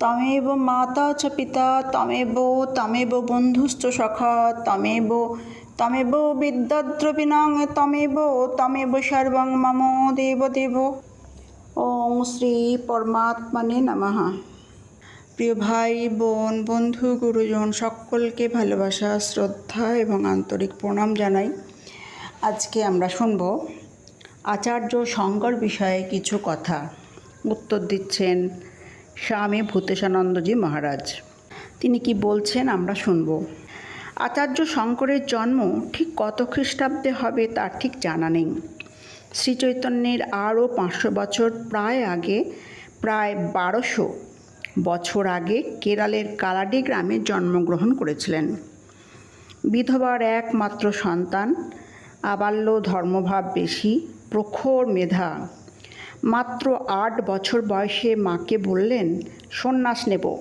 তমেব মাতা চ পিতা, তমেব তমেব বন্ধুশ্চ সখা, তমেব তমেব বিদ্যাদ্রবিণং তমেব তমেব সর্বং মম দেব দেব ওং শ্রী পরমাত্মানে নমঃ। প্রিয় ভাই, বোন, বন্ধু, গুরুজন, সকলকে ভালোবাসা, শ্রদ্ধা এবং আন্তরিক প্রণাম জানাই। আজকে আমরা শুনব আচার্য শঙ্কর বিষয়ে কিছু কথা। উত্তর দিচ্ছেন স্বামী ভূতেশানন্দজি মহারাজ। তিনি কি বলছেন আমরা শুনব। আচার্য শঙ্করের জন্ম ঠিক কত খ্রিস্টাব্দে হবে তার ঠিক জানা নেই। শ্রীচৈতন্যের আরও পাঁচশো বছর প্রায় আগে, প্রায় বারোশো বছর আগে কেরালের কালাডি গ্রামে জন্মগ্রহণ করেছিলেন। বিধবার একমাত্র সন্তান, আবাল্য ধর্মভাব বেশি, প্রখর মেধা। মাত্র আট বছর বয়সে মাকে বললেন, সন্ন্যাস নেব।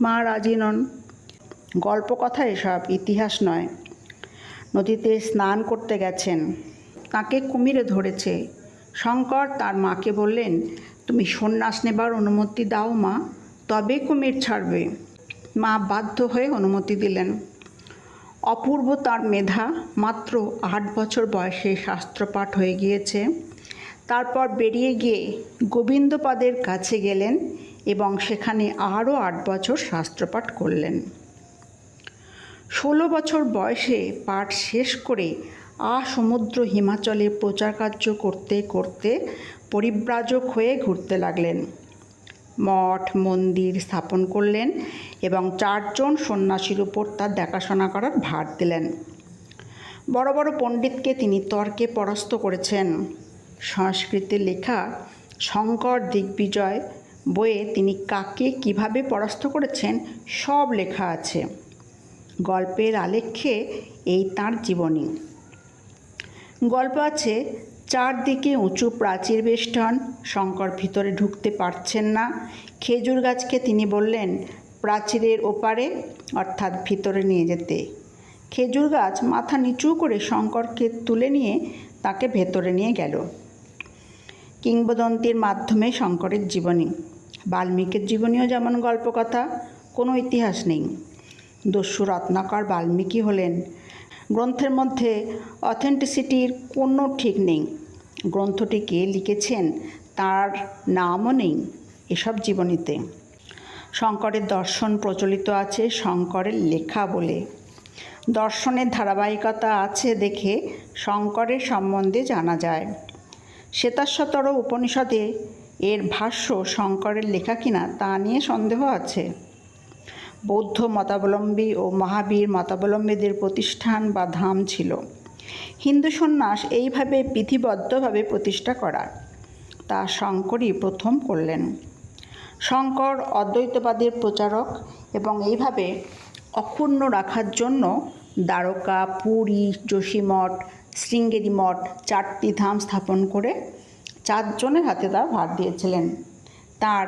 মা রাজি নন। গল্প কথা এসব ইতিহাস নয়। নদীতে স্নান করতে গেছেন। তাকে কুমিরে ধরেছে। শঙ্কর তার মাকে বললেন, তুমি সন্ন্যাস নেবার অনুমতি দাও মা, তবে কুমির ছাড়বে। মা বাধ্য হয়ে অনুমতি দিলেন। অপূর্ব তার মেধা মাত্র আট বছর বয়সে শাস্ত্রপাঠ হয়ে গিয়েছে। তারপর বেরিয়ে গিয়ে গোবিন্দপাদের কাছে গেলেন এবং সেখানে আরও আট বছর শাস্ত্রপাঠ করলেন। ষোলো বছর বয়সে পাঠ শেষ করে আ সমুদ্র হিমাচলে প্রচার কার্য করতে করতে পরিব্রাজক হয়ে ঘুরতে লাগলেন। মঠ, মন্দির স্থাপন করলেন এবং চারজন সন্ন্যাসীর উপর তার দেখাশোনা করার ভার দিলেন। বড় বড় পণ্ডিতকে তিনি তর্কে পরাস্ত করেছেন। সংস্কৃতে লেখা শঙ্কর দিগ্বিজয় বইয়ে তিনি কাকে কীভাবে পরাস্ত করেছেন সব লেখা আছে। গল্পের আলেখ্যে এই তাঁর জীবনী। গল্প আছে, চারদিকে উঁচু প্রাচীর বেষ্টন, শঙ্কর ভিতরে ঢুকতে পারছেন না। খেজুর গাছকে তিনি বললেন, প্রাচীরের ওপারে, অর্থাৎ ভিতরে নিয়ে যেতে। খেজুর গাছ মাথা নিচু করে শঙ্করকে তুলে নিয়ে তাকে ভেতরে নিয়ে গেল। কিংবদন্তির মাধ্যমে শঙ্করের জীবনী। বাল্মীকির জীবনীও যেমন গল্পকথা, কোনো ইতিহাস নেই। দস্যু রত্নাকর বাল্মীকি হলেন। গ্রন্থের মধ্যে অথেন্টিসিটির কোনো ঠিক নেই। গ্রন্থটি কে লিখেছেন তার নামও নেই এসব জীবনীতে। শঙ্করের দর্শন প্রচলিত আছে শঙ্করের লেখা বলে। দর্শনের ধারাবাহিকতা আছে দেখে শঙ্করের সম্বন্ধে জানা যায়। শ্বেতাশ্বতর উপনিষদে এর ভাষ্য শঙ্করের লেখা কিনা তা নিয়ে সন্দেহ আছে। বৌদ্ধ মতাবলম্বী ও মহাবীর মতাবলম্বীদের প্রতিষ্ঠান বা ধাম ছিল। হিন্দু সন্ন্যাস এইভাবে বিধিবদ্ধভাবে প্রতিষ্ঠা করা, তা শঙ্করই প্রথম করলেন। শঙ্কর অদ্বৈতবাদের প্রচারক এবং এইভাবে অক্ষুণ্ণ রাখার জন্য দ্বারকা, পুরী, যোশীমঠ শৃঙ্গেরি মঠ চারটি ধাম স্থাপন করে চারজনের হাতে তার ভার দিয়েছিলেন। তার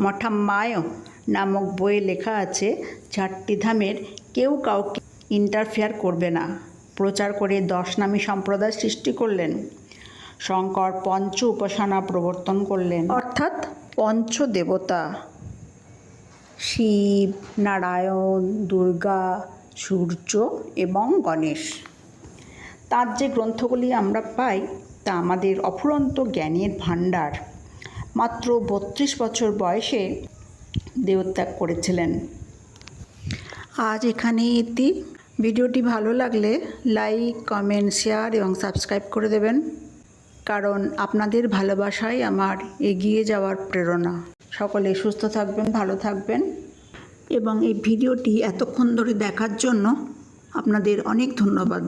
মঠাম্মায় নামক বইয়ে লেখা আছে, চারটি ধামের কেউ কাউকে ইন্টারফেয়ার করবে না। প্রচার করে দশ নামী সম্প্রদায় সৃষ্টি করলেন। শঙ্কর পঞ্চ উপাসনা প্রবর্তন করলেন। অর্থাৎ পঞ্চ দেবতা। শিব, নারায়ণ, দুর্গা, সূর্য এবং গণেশ। তার যে গ্রন্থগুলি আমরা পাই, তা আমাদের অফুরন্ত জ্ঞানের ভাণ্ডার। মাত্র বত্রিশ বছর বয়সে দেহত্যাগ করেছিলেন। আজ এখানে ইতি ভিডিওটি ভালো লাগলে লাইক, কমেন্ট, শেয়ার এবং সাবস্ক্রাইব করে দেবেন। কারণ আপনাদের ভালোবাসাই আমার এগিয়ে যাওয়ার প্রেরণা। সকলে সুস্থ থাকবেন, ভালো থাকবেন। এবং এই ভিডিওটি এতক্ষণ ধরে দেখার জন্য আপনাদের অনেক ধন্যবাদ।